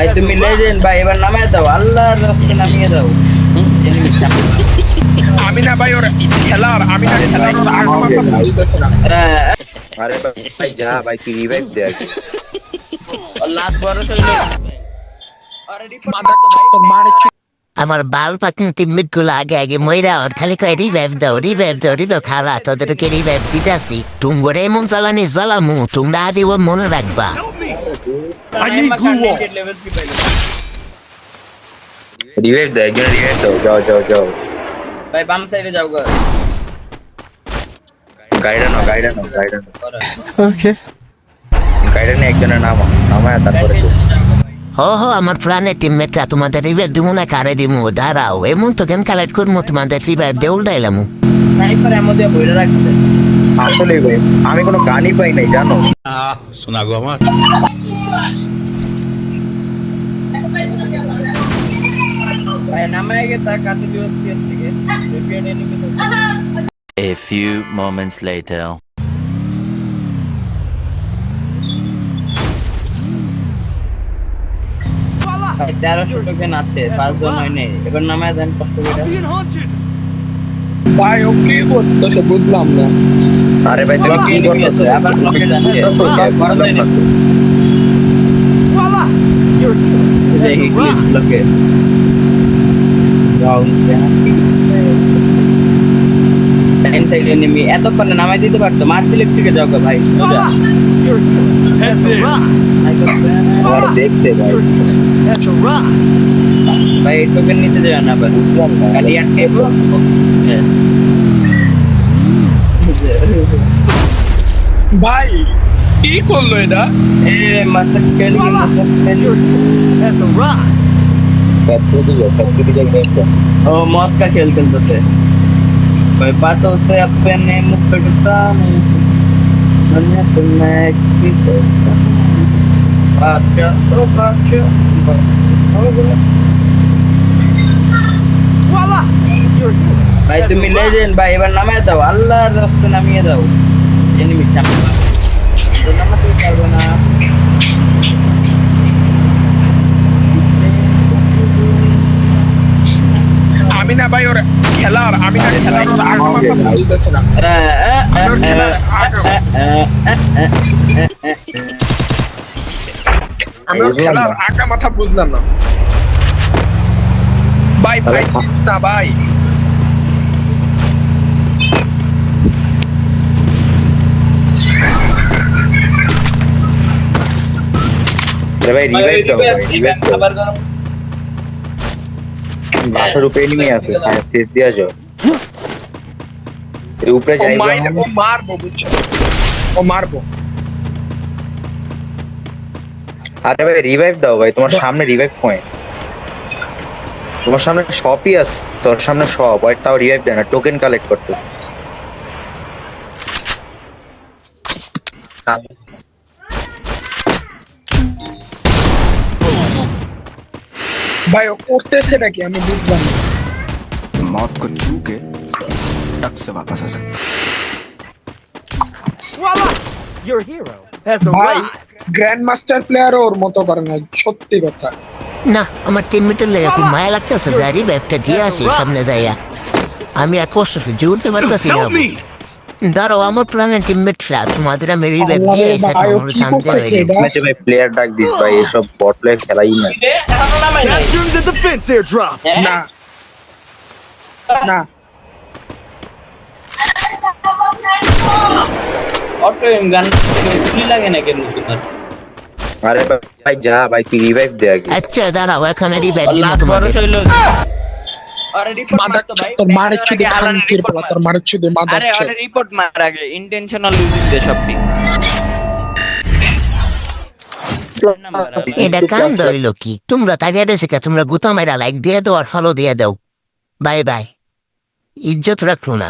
ভাই তুমি লেজেন্ড ভাই এবার নামিয়ে দাও আল্লাহর রাস্তায় নামিয়ে দাও। আমি না ভাই ওর খেলার আমি না খেলার ওর আগ মাথা বুঝতেছে না। হ্যাঁ, আরে ভাই যা ভাই তুই রিভাইভ দে আগে। last বড় চলে আমার বাল পাকিং টিমমেটগুলো আগে আগে মইরা ওর খালি কয় রিভাইভ দাও রিভাইভ দাও রিভাইভ খারা তোদেরকে রিভাইভ দিতেছি তুমগর এমন জ্বালানি জ্বালামু তোমরা আদি ও মনে রাখবা। I need glue wall. Revive দে একজন রিভাইভ দাও যাও যাও যাও ভাই বাম সাইডে যাও গো গাড়িটা নাও গাড়িটা নাও গাড়িটা নাও Okay. গাড়িটা নিয়ে একজনের নামা নামায় তারপরে। হ হ আমার প্রাণের টিমমেটরা তোমাদের রিভাইভ দিমু না কারে দিমু দাঁড়াও এমন তো গেম কালেক্ট করব তোমাদের রিভাইভ দিয়ে উল্টাইলামু স্নাইপার এর মধ্যে বইরা রাখছে আসলে ভাই আমি কোনো গানই পাই নাই জানো শোনা গো আমার A few moments later. তেরোশো টোকেন আছে পাঁচজন হয়নি এবার নামায় দেন কষ্ট করে ভাই ও কি করতেছে? বুঝলাম না আরে ভাই তুমি কি করতেছো আবার ব্লকে যাচ্ছে সব সব বড় যায়নি দেখি ক্লিপ ব্লকে টাইম সাইড এনিমি এতক্ষণে নামাই দিতে পারতো মার্চ ইলেকট্রিকে যাও ভাই সোজা আর দেখতে ভাই ভাই টোকেন নিতে যাবে না আবার খালি আটকে। ভাই কি করলো এটা এ মাস্টার খেলি মাস্টার খেলি সব দিকে সব দিকে দেখতে ओ मौत का खेल खेलते थे भाई बातों से अपने मुख कटता नहीं दुनिया तो मैं की करता हूँ। बादशाह तो बादशाह हो गया। ভাই তুমি লেজেন্ড ভাই এবার নামিয়ে দাও আল্লাহর রাস্তা নামিয়ে দাও এনিমি সামনে না আমি না ভাই ওর খেলার আমি না খেলার ওর আগ মাথা বুঝতেছে না। আমি ওর খেলার আগ আমি ওর খেলার আগা মাথা বুঝলাম না। ভাই ভাই না ভাই। আরে ভাই রিভাইভ দাও ভাই রিভাইভ দাও। আবার গরম বাসার উপরে এনিমি আছে হ্যাঁ শেষ দিয়া যাও। এই উপরে ও যাইবো মাইন ও মারবো বুঝছ? ও মারবো। আরে ভাই রিভাইভ দাও ভাই তোমার সামনে রিভাইভ পয়েন্ট তোমার সামনে শপই আছে তোর সামনে শপ আর তাও রিভাইভ দেয় না টোকেন কালেক্ট করতে ভাই ও করতেছে নাকি আমি বুঝলাম না मौत को छू के टक से वापस आ सकते ভাই গ্র্যান্ড মাস্টার প্লেয়ার ওর মতো করে না সত্যি কথা না আমার টিমমেটের লেগে খুব মায়া লাগতেছে যাই রিভাইভটা দিয়ে আসি সামনে যাইয়া আমি এক কষ্ট সহ্য করতে পারতেছি না দাঁড়াও আমার প্রাণের টিমমেটরা তোমাদের আমি রিভাইভ আল্লাহ দিয়ে রে এসে ভাই, ও তোমার কি শান্তি করতেছে হয়ে এটা? ম্যাচে ভাই প্লেয়ার ডাক দিস ভাই এসব বট প্লেয়ার খেলাই না এখনও নামাই নাই the defense airdrop. না না অটো এম গান গুলি লাগে না কেন তোমার আরে ভাই যা ভাই তুই রিভাইভ দে আগে আচ্ছা দাঁড়াও এখন রিভাইভ দিব লাস্ট বড় তোমাদের তোর মারের চুদে খানকির পোলা তোর মারের চুদে মাদার আরে আরে রিপোর্ট মার আগে ইন্টেনশনাল ইউজিং দে সবটি। এটা কাম ধরিল কি? তোমরা তাকে দেশে তোমরা গুতা মেরা লাইক দিয়ে দাও আর ফলো দিয়ে দাও। বাই বাই ইজ্জত রাখল না।